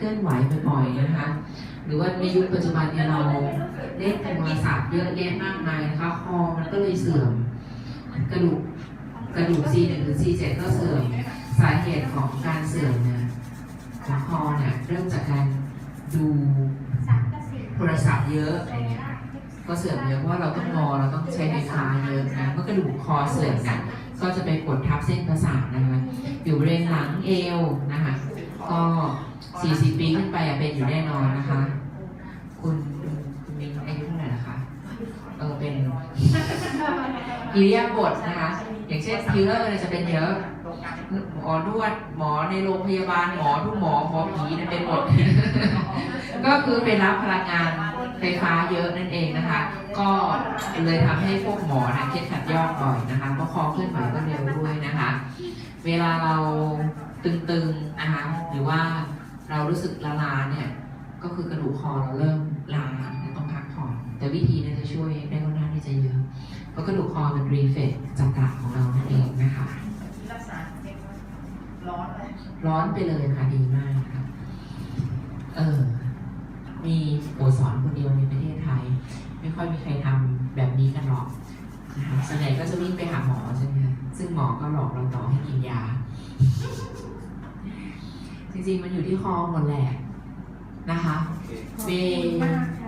เคลื่อนไหวบ่อยๆนะคะหรือว่าในยุคปัจจุบันเนี่ยเราเล่นโทรศัพท์เยอะแยะมากมายนะคะคอมันก็เลยเสื่อมกระดูกกระดูก C1 หรือ C7 ก็เสื่อมสาเหตุของการเสื่อมเนี่ยของคอเนี่ยเริ่มจากการดูโทรศัพท์เยอะเงี้ยก็เสื่อมเยอะเพราะว่าเราต้องงอเราต้องใช้ไฟฟ้าเยอะนะเมื่อกระดูกคอเสื่อมเนี่ยก็จะไปกดทับเส้นประสาทนะคะอยู่บริเวณหลังเอวนะคะก็ 40 ปีขึ้นไปอะเป็นอยู่แน่นอนนะคะ คุณคุณมินอายุเท่าไหร่นะคะเออเป็นอิริยาบถนะคะ อย่างเช่นคิลเลอร์เนี่ยจะเป็นเยอะหมอนวดหมอในโรงพยาบาลหมอทุกหมอหมอผีเนี่ยเป็นหมด ก็คือไปรับพลังงานไฟฟ้าเยอะนั่นเองนะคะ ก็เลยทำให้พวกหมอนะเคล็ดขัดยอกบ่อยนะคะเพราะคอเคลื่อนไหวก็เร็วด้วยนะคะ เวลาเราตึงๆนะคะหรือว่า เรารู้สึกล้าๆเนี่ยก็คือกระดูกคอเราเริ่มล้าต้องพักผ่อนแต่วิธีเนี้จะช่วยได้ค่อนข้างที่จะเยอะเพราะกระดูกคอเป็นรีเฟกจักระของเรานั่นเองนะคะรักษาเด็กร้อนเลยร้อนไปเลยค่ะดีมากค่ะเออมีโอสอนคนเดียวในประเทศไทย ไม่ค่อยมีใครทำแบบนี้กันหรอกนะคะส่วนใหญ่ก็จะวิ่งไปหาหมอใช่ไหมคะซึ่งหมอก็หลอกเราต่อให้กินยา จริงๆมันอยู่ที่คอหมดแหละนะคะขอบเบคุณมากค่ะ